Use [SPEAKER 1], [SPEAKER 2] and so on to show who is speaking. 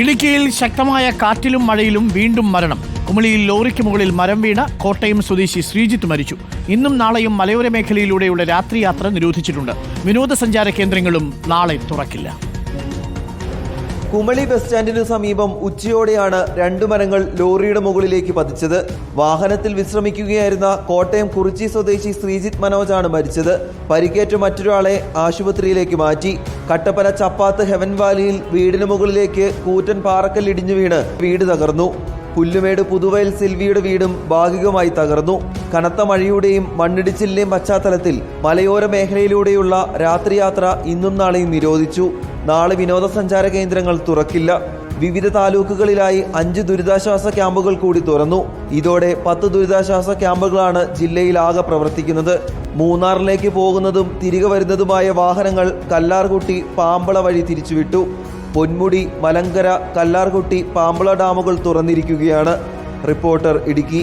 [SPEAKER 1] ഇടുക്കിയിൽ ശക്തമായ കാറ്റിലും മഴയിലും വീണ്ടും മരണം. കുമളിയിൽ ലോറിക്ക് മുകളിൽ മരം വീണ കോട്ടയം സ്വദേശി ശ്രീജിത്ത് മരിച്ചു. ഇന്നും നാളെയും മലയോര മേഖലയിലൂടെയുള്ള രാത്രിയാത്ര നിരോധിച്ചിട്ടുണ്ട്. വിനോദസഞ്ചാര കേന്ദ്രങ്ങളും നാളെ തുറക്കില്ല.
[SPEAKER 2] കുമളി ബസ് സ്റ്റാൻഡിനു സമീപം ഉച്ചയോടെയാണ് രണ്ടു മരങ്ങൾ ലോറിയുടെ മുകളിലേക്ക് പതിച്ചത്. വാഹനത്തിൽ വിശ്രമിക്കുകയായിരുന്ന കോട്ടയം കുറിച്ചി സ്വദേശി ശ്രീജിത്ത് മനോജാണ് മരിച്ചത്. പരിക്കേറ്റ മറ്റൊരാളെ ആശുപത്രിയിലേക്ക് മാറ്റി. കട്ടപ്പന ചപ്പാത്ത് ഹെവൻ വാലിയിൽ വീടിന് മുകളിലേക്ക് കൂറ്റൻ പാറക്കല്ലിടിഞ്ഞു വീണ് വീട് തകർന്നു. പുല്ലുമേട് പുതുവയൽ സിൽവിയുടെ വീടും ഭാഗികമായി തകർന്നു. കനത്ത മഴയുടെയും മണ്ണിടിച്ചിലിന്റെയും പശ്ചാത്തലത്തിൽ മലയോര മേഖലയിലൂടെയുള്ള രാത്രിയാത്ര ഇന്നും നാളെയും നിരോധിച്ചു. നാളെ വിനോദസഞ്ചാര കേന്ദ്രങ്ങൾ തുറക്കില്ല. വിവിധ താലൂക്കുകളിലായി അഞ്ച് ദുരിതാശ്വാസ ക്യാമ്പുകൾ കൂടി തുറന്നു. ഇതോടെ പത്ത് ദുരിതാശ്വാസ ക്യാമ്പുകളാണ് ജില്ലയിൽ ആകെ പ്രവർത്തിക്കുന്നത്. മൂന്നാറിലേക്ക് പോകുന്നതും തിരികെ വരുന്നതുമായ വാഹനങ്ങൾ കല്ലാർകുട്ടി പാമ്പള വഴി തിരിച്ചുവിട്ടു. പൊന്മുടി മലങ്കര കല്ലാർകുട്ടി പാമ്പള ഡാമുകൾ തുറന്നിരിക്കുകയാണ്. റിപ്പോർട്ടർ ഇടുക്കി.